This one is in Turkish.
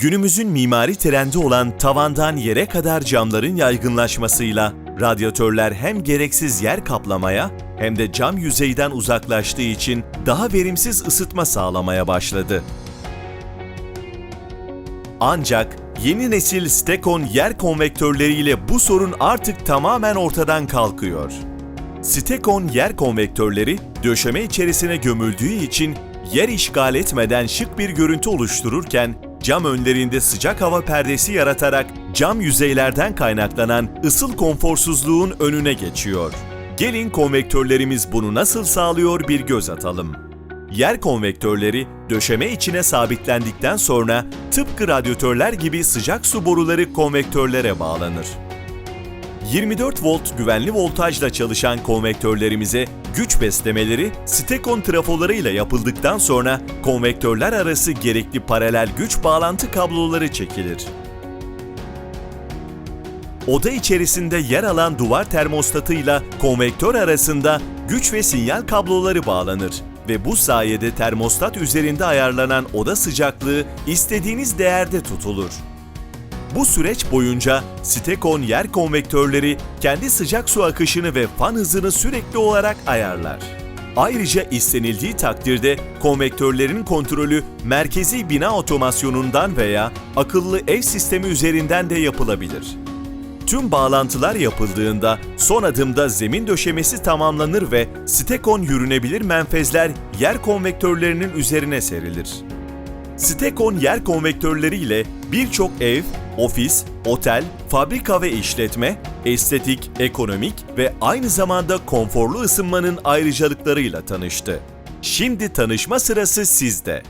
Günümüzün mimari trendi olan tavandan yere kadar camların yaygınlaşmasıyla radyatörler hem gereksiz yer kaplamaya hem de cam yüzeyden uzaklaştığı için daha verimsiz ısıtma sağlamaya başladı. Ancak yeni nesil Stekon yer konvektörleriyle bu sorun artık tamamen ortadan kalkıyor. Stekon yer konvektörleri döşeme içerisine gömüldüğü için yer işgal etmeden şık bir görüntü oluştururken cam önlerinde sıcak hava perdesi yaratarak cam yüzeylerden kaynaklanan ısıl konforsuzluğun önüne geçiyor. Gelin konvektörlerimiz bunu nasıl sağlıyor bir göz atalım. Yer konvektörleri döşeme içine sabitlendikten sonra tıpkı radyatörler gibi sıcak su boruları konvektörlere bağlanır. 24 volt güvenli voltajla çalışan konvektörlerimize güç beslemeleri Stekon trafolarıyla yapıldıktan sonra konvektörler arası gerekli paralel güç bağlantı kabloları çekilir. Oda içerisinde yer alan duvar termostatıyla konvektör arasında güç ve sinyal kabloları bağlanır ve bu sayede termostat üzerinde ayarlanan oda sıcaklığı istediğiniz değerde tutulur. Bu süreç boyunca Stekon yer konvektörleri kendi sıcak su akışını ve fan hızını sürekli olarak ayarlar. Ayrıca istenildiği takdirde konvektörlerin kontrolü merkezi bina otomasyonundan veya akıllı ev sistemi üzerinden de yapılabilir. Tüm bağlantılar yapıldığında son adımda zemin döşemesi tamamlanır ve Stekon yürünebilir menfezler yer konvektörlerinin üzerine serilir. Stekon yer konvektörleri ile birçok ev, ofis, otel, fabrika ve işletme, estetik, ekonomik ve aynı zamanda konforlu ısınmanın ayrıcalıklarıyla tanıştı. Şimdi tanışma sırası sizde.